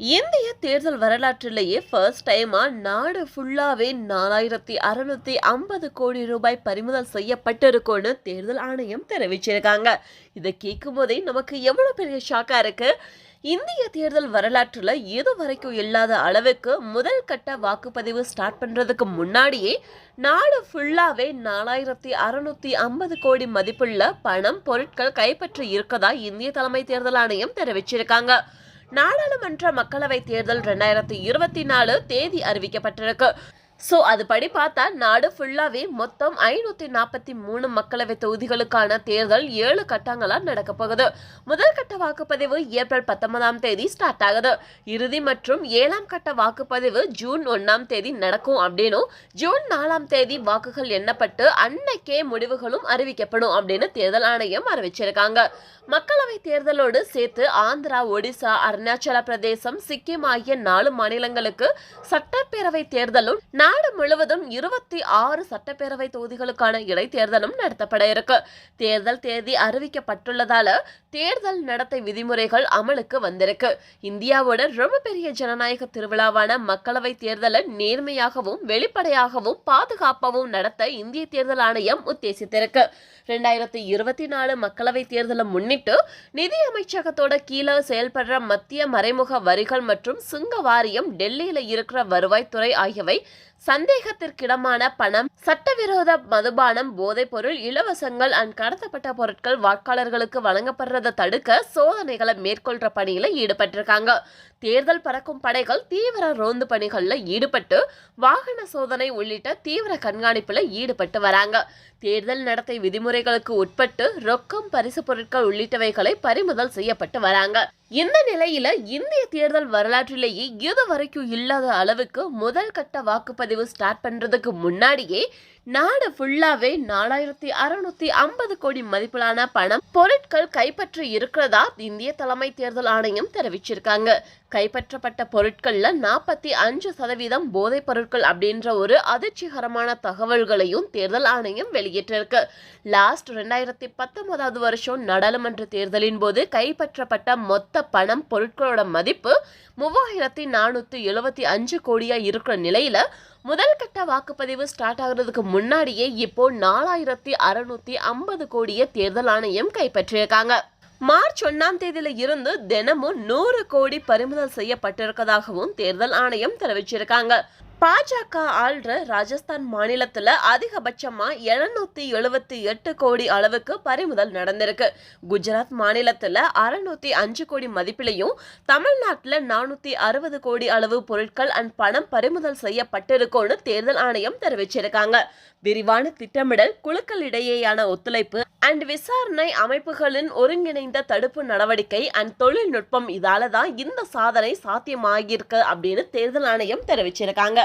இந்திய தேர்தல் வரலாற்றிலேயே ஃபர்ஸ்ட் டைமா நாடு ஃபுல்லாவே நாலாயிரத்தி அறுநூத்தி ஐம்பது கோடி ரூபாய் பறிமுதல் செய்யப்பட்டிருக்கும்னு தேர்தல் ஆணையம் தெரிவிச்சிருக்காங்க. இதை கேட்கும் போதே நமக்கு எவ்வளவு பெரிய ஷாக்கா இருக்கு? இந்திய தேர்தல் வரலாற்றில் இது வரைக்கும் இல்லாத அளவுக்கு முதல் கட்ட வாக்குப்பதிவு ஸ்டார்ட் பண்ணுறதுக்கு முன்னாடியே நாடு ஃபுல்லாகவே நாலாயிரத்தி அறுநூத்தி ஐம்பது கோடி மதிப்புள்ள பணம் பொருட்கள் கைப்பற்றி இருக்கதா இந்திய தலைமை தேர்தல் ஆணையம் தெரிவிச்சிருக்காங்க. நாடாளுமன்ற மக்களவை தேர்தல் ரெண்டாயிரத்தி இருபத்தி நாலு தேதி அறிவிக்கப்பட்டிருக்கு. ஸோ அதுபடி பார்த்தா நாடு ஃபுல்லாகவே மொத்தம் ஐநூற்றி நாற்பத்தி மூணு மக்களவை தொகுதிகளுக்கான தேர்தல் ஏழு கட்டங்களாக நடக்க போகுது. முதல் கட்ட வாக்குப்பதிவு ஏப்ரல் பத்தொன்பதாம் தேதி ஸ்டார்ட் ஆகுது. இறுதி மற்றும் ஏழாம் கட்ட வாக்குப்பதிவு ஜூன் ஒன்றாம் தேதி நடக்கும் அப்படின்னும் ஜூன் நாலாம் தேதி வாக்குகள் எண்ணப்பட்டு அன்னைக்கே முடிவுகளும் அறிவிக்கப்படும் அப்படின்னு தேர்தல் ஆணையம் அறிவிச்சிருக்காங்க. மக்களவை தேர்தலோடு சேர்த்து ஆந்திரா ஒடிசா அருணாச்சல பிரதேசம் சிக்கிம் ஆகிய நாலு மாநிலங்களுக்கு சட்டப்பேரவை தேர்தலும் நாடு முழுவதும் இருபத்தி ஆறு சட்டப்பேரவை தொகுதிகளுக்கான இடைத்தேர்தலும் நடத்தப்பட இருக்கு. தேர்தல் தேதி அறிவிக்கப்பட்டுள்ளதால தேர்தல் நடத்தை விதிமுறைகள் அமலுக்கு வந்திருக்கு. இந்தியாவோட ரொம்ப பெரிய ஜனநாயக திருவிழாவான மக்களவை தேர்தலை நேர்மையாகவும் வெளிப்படையாகவும் பாதுகாப்பாகவும் நடத்த இந்திய தேர்தல் ஆணையம் உத்தேசித்திருக்கு. ரெண்டாயிரத்தி இருபத்தி நாலு மக்களவை தேர்தலை முன்னிட்டு நிதி அமைச்சகத்தோட கீழே செயல்படுற மத்திய மறைமுக வரிகள் மற்றும் சுங்க வாரியம் டெல்லியில இருக்கிற வருவாய்த்துறை ஆகியவை சந்தேகத்திற்கிடமான பணம் சட்டவிரோத மதுபானம் போதைப்பொருள் இலவசங்கள் அண்ட் கடத்தப்பட்ட பொருட்கள் வாக்காளர்களுக்கு வழங்கப்படுறதை தடுக்க சோதனைகளை மேற்கொள்ற பணியில ஈடுபட்டிருக்காங்க. தேர்தல் பறக்கும் படைகள் தீவிர ரோந்து பணிகள்ல ஈடுபட்டு வாகன சோதனை உள்ளிட்ட தீவிர கண்காணிப்புல ஈடுபட்டு வராங்க. தேர்தல் நடத்தை விதிமுறைகளுக்கு உட்பட்டு ரொக்கம் பரிசு பொருட்கள் உள்ளிட்டவைகளை பறிமுதல் செய்யப்பட்டு வராங்க. இந்த நிலையில இந்திய தேர்தல் வரலாற்றிலேயே இதுவரைக்கும் இல்லாத அளவுக்கு முதல் கட்ட வாக்குப்பதிவு ஸ்டார்ட் பண்றதுக்கு முன்னாடியே நாடு ஃபுல்லாவே நாலாயிரத்தி அறுநூத்தி ஐம்பது கோடி மதிப்பிலான பணம் பொருட்கள் கைப்பற்றி இருக்கிறதா இந்திய தலைமை தேர்தல் ஆணையம் தெரிவிச்சிருக்காங்க. கைப்பற்றப்பட்ட பொருட்கள்ல நாற்பத்தி அஞ்சு சதவீதம் போதைப் பொருட்கள் அப்படின்ற ஒரு அதிர்ச்சிகரமான தகவல்களையும் தேர்தல் ஆணையம் வெளியிட்டிருக்கு. லாஸ்ட் ரெண்டாயிரத்தி பத்தொன்பதாவது வருஷம் நாடாளுமன்ற தேர்தலின் போது கைப்பற்றப்பட்ட மொத்த பணம் பொருட்களோட மதிப்பு மூவாயிரத்தி நானூத்தி எழுபத்தி அஞ்சு கோடியா இருக்கிற நிலையில முதல் கட்ட வாக்குப்பதிவு ஸ்டார்ட் ஆகுறதுக்கு முன்னாடியே இப்போ நாலாயிரத்தி அறுநூத்தி ஐம்பது கோடியை தேர்தல் ஆணையம் கைப்பற்றியிருக்காங்க. மார்ச் ஒன்னாம் தேதியில இருந்து தினமும் நூறு கோடி பறிமுதல் செய்யப்பட்டிருக்கதாகவும் தேர்தல் ஆணையம் தெரிவிச்சிருக்காங்க. பாஜக ஆள்ற ராஜஸ்தான் மாநிலத்துல அதிகபட்சமா எழுநூத்தி எழுபத்தி எட்டு கோடி அளவுக்கு பறிமுதல் நடந்திருக்கு. குஜராத் மாநிலத்துல அறுநூத்தி அஞ்சு கோடி மதிப்பிலையும் தமிழ்நாட்டில் நானூத்தி அறுபது கோடி அளவு பொருட்கள் அண்ட் பணம் பறிமுதல் செய்யப்பட்டிருக்கும்னு தேர்தல் ஆணையம் தெரிவிச்சிருக்காங்க. விரிவான திட்டமிடல் குழுக்கள் இடையேயான ஒத்துழைப்பு அண்ட் விசாரணை அமைப்புகளின் ஒருங்கிணைந்த தடுப்பு நடவடிக்கை அண்ட் தொழில்நுட்பம் இதால தான் இந்த சாதனை சாத்தியமாகியிருக்கு அப்படின்னு தேர்தல் ஆணையம் தெரிவிச்சிருக்காங்க.